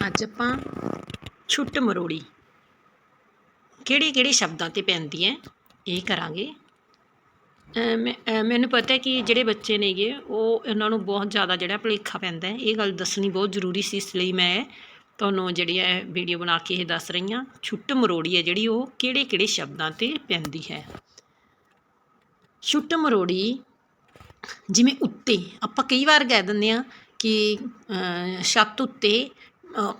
ਅੱਜ ਆਪਾਂ ਛੁੱਟ ਮਰੋੜੀ। ਕਿਹੜੇ ਕਿਹੜੇ ਸ਼ਬਦਾਂ ਤੇ ਪੈਂਦੀ ਹੈ ਇਹ ਕਰਾਂਗੇ। ਮੈਂ ਮੈਨੂੰ ਪਤਾ ਹੈ ਕਿ ਜਿਹੜੇ ਬੱਚੇ ਨੇਗੇ ਉਹ ਇਹਨਾਂ ਨੂੰ ਬਹੁਤ ਜ਼ਿਆਦਾ ਜਿਹੜਾ ਭੁਲੇਖਾ ਪੈਂਦਾ ਹੈ ਇਹ ਗੱਲ ਦੱਸਣੀ ਬਹੁਤ ਜ਼ਰੂਰੀ ਸੀ ਇਸ ਲਈ ਮੈਂ ਤੁਹਾਨੂੰ ਜਿਹੜੀ ਹੈ ਵੀਡੀਓ ਬਣਾ ਕੇ ਇਹ ਦੱਸ ਰਹੀ ਹਾਂ। ਛੁੱਟ ਮਰੋੜੀ ਹੈ ਜਿਹੜੀ ਉਹ ਕਿਹੜੇ ਕਿਹੜੇ ਸ਼ਬਦਾਂ ਤੇ ਪੈਂਦੀ ਹੈ। ਛੁੱਟ ਮਰੋੜੀ ਜਿਵੇਂ ਉੱਤੇ ਆਪਾਂ ਕਈ ਵਾਰ ਕਹਿ ਦਿੰਦੇ ਆ ਕਿ ਅਹ, ਛੱਤ ਉੱਤੇ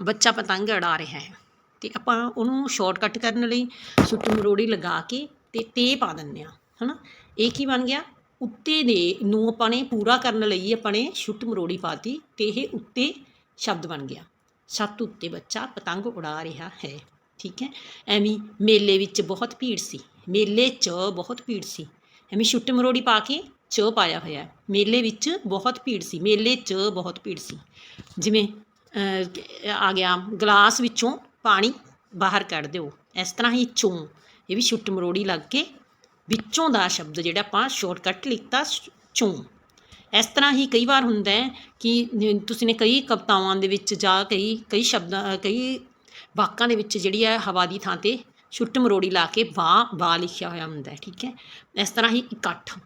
ਬੱਚਾ ਪਤੰਗ ਉਡਾ ਰਿਹਾ ਹੈ। ਤੇ ਆਪਾਂ ਉਹਨੂੰ ਸ਼ਾਰਟਕਟ ਕਰਨ ਲਈ ਛੁੱਟ ਮਰੋੜੀ ਲਗਾ ਕੇ ਤੇ ਤੇ ਪਾ ਦਿੰਦੇ ਆ ਹਨਾ? ਇਹ ਕੀ ਬਣ ਗਿਆ? ਉੱਤੇ ਦੇ ਨੂੰ ਆਪਾਂ ਨੇ ਪੂਰਾ ਕਰਨ ਲਈ ਆਪਾਂ ਨੇ ਛੁੱਟ ਮਰੋੜੀ ਪਾਤੀ ਤੇ ਇਹ ਉੱਤੇ ਸ਼ਬਦ ਬਣ ਗਿਆ। ਛੱਤ ਉੱਤੇ ਬੱਚਾ ਪਤੰਗ ਉਡਾ ਰਿਹਾ ਹੈ, ਠੀਕ ਹੈ? ਐਵੇਂ ਮੇਲੇ ਵਿੱਚ ਬਹੁਤ ਭੀੜ ਸੀ। ਮੇਲੇ 'ਚ ਬਹੁਤ ਭੀੜ ਸੀ। ਐਵੇਂ ਛੁੱਟ ਮਰੋੜੀ ਪਾ ਕੇ ਚ ਪਾਇਆ ਹੋਇਆ ਮੇਲੇ ਵਿੱਚ ਬਹੁਤ ਭੀੜ ਸੀ। ਮੇਲੇ 'ਚ ਬਹੁਤ ਭੀੜ ਸੀ। ਜਿਵੇਂ ਆ ਗਿਆ, ਗਲਾਸ ਵਿੱਚੋਂ ਪਾਣੀ ਬਾਹਰ ਕੱਢ ਦਿਓ। ਇਸ ਤਰ੍ਹਾਂ ਹੀ ਚੋਂ, ਇਹ ਵੀ ਛੁੱਟ ਮਰੋੜੀ ਲੱਗ ਕੇ ਵਿੱਚੋਂ ਦਾ ਸ਼ਬਦ ਜਿਹੜਾ ਆਪਾਂ ਸ਼ਾਰਟਕਟ ਲਿਖਤਾ ਸ਼- ਚੋਂ। ਇਸ ਤਰ੍ਹਾਂ ਹੀ ਕਈ ਵਾਰ ਹੁੰਦਾ ਹੈ ਕਿ ਤੁਸੀਂ ਨੇ ਕਈ ਕਵਿਤਾਵਾਂ ਦੇ ਵਿੱਚ ਜਾਂ ਕਈ ਕਈ ਸ਼ਬਦਾਂ, ਕਈ ਵਾਕਾਂ ਦੇ ਵਿੱਚ ਜਿਹੜੀ ਹੈ ਹਵਾ ਦੀ ਥਾਂ ਤੇ ਛੁੱਟ ਮਰੋੜੀ ਲਾ ਕੇ ਵਾਹ ਵਾਹ ਲਿਖਿਆ ਹੋਇਆ ਹੁੰਦਾ ਹੈ, ਠੀਕ ਹੈ? ਇਸ ਤਰ੍ਹਾਂ ਹੀ ਇਕੱਠ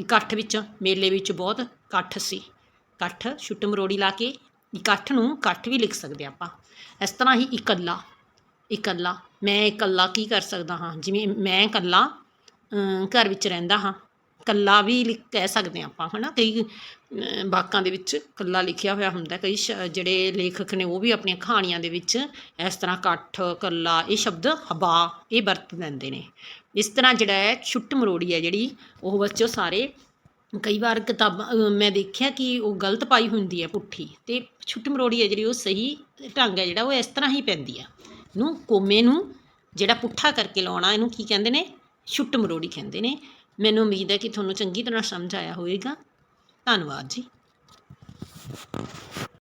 ਇਕੱਠ ਵਿੱਚ ਮੇਲੇ ਵਿੱਚ ਬਹੁਤ ਇਕੱਠ ਸੀ। ਇਕੱਠ ਛੁੱਟ ਮਰੋੜੀ ਲਾ ਕੇ ਇਕੱਠ ਨੂੰ ਇਕੱਠ ਵੀ ਲਿਖ ਸਕਦੇ ਆਪਾਂ। ਇਸ ਤਰ੍ਹਾਂ ਹੀ ਇਕੱਲਾ ਇਕੱਲਾ ਮੈਂ ਇਕੱਲਾ ਕੀ ਕਰ ਸਕਦਾ ਹਾਂ? ਜਿਵੇਂ ਮੈਂ ਇਕੱਲਾ ਅਮ, ਘਰ ਵਿੱਚ ਰਹਿੰਦਾ ਹਾਂ ਕੱਲਾ ਵੀ ਲਿਖ ਕਹਿ ਸਕਦੇ ਹਾਂ ਆਪਾਂ ਹਨਾ? ਕਈ ਅਮ, ਵਾਕਾਂ ਦੇ ਵਿੱਚ ਕੱਲਾ ਲਿਖਿਆ ਹੋਇਆ ਹੁੰਦਾ ਕਈ ਸ਼- ਜਿਹੜੇ ਲੇਖਕ ਨੇ ਉਹ ਵੀ ਆਪਣੀਆਂ ਕਹਾਣੀਆਂ ਦੇ ਵਿੱਚ ਇਸ ਤਰ੍ਹਾਂ ਇਕੱਠ ਕੱਲਾ ਇਹ ਸ਼ਬਦ ਹਵਾ ਇਹ ਵਰਤ ਲੈਂਦੇ ਨੇ। ਇਸ ਤਰ੍ਹਾਂ ਜਿਹੜਾ ਹੈ ਛੁੱਟ ਮਰੋੜੀ ਹੈ ਜਿਹੜੀ ਉਹ ਬੱਚੋ ਸਾਰੇ ਕਈ ਵਾਰ ਕਿਤਾਬਾਂ ਮੈਂ ਦੇਖਿਆ ਕਿ ਉਹ ਗਲਤ ਪਾਈ ਹੁੰਦੀ ਹੈ ਪੁੱਠੀ ਤੇ ਛੁੱਟ ਮਰੋੜੀ ਹੈ ਜਿਹੜੀ ਉਹ ਸਹੀ ਢੰਗ ਹੈ, ਜਿਹੜਾ ਉਹ ਇਸ ਤਰ੍ਹਾਂ ਹੀ ਪੈਂਦੀ ਆ ਨੂੰ ਕੋਮੇ ਨੂੰ ਜਿਹੜਾ ਪੁੱਠਾ ਕਰਕੇ ਲਾਉਣਾ, ਇਹਨੂੰ ਕੀ ਕਹਿੰਦੇ ਨੇ? ਛੁੱਟ ਮਰੋੜੀ ਕਹਿੰਦੇ ਨੇ। ਮੈਨੂੰ ਉਮੀਦ ਹੈ ਕਿ ਤੁਹਾਨੂੰ ਚੰਗੀ ਤਰ੍ਹਾਂ ਸਮਝ ਆਇਆ ਹੋਵੇਗਾ। ਧੰਨਵਾਦ ਜੀ।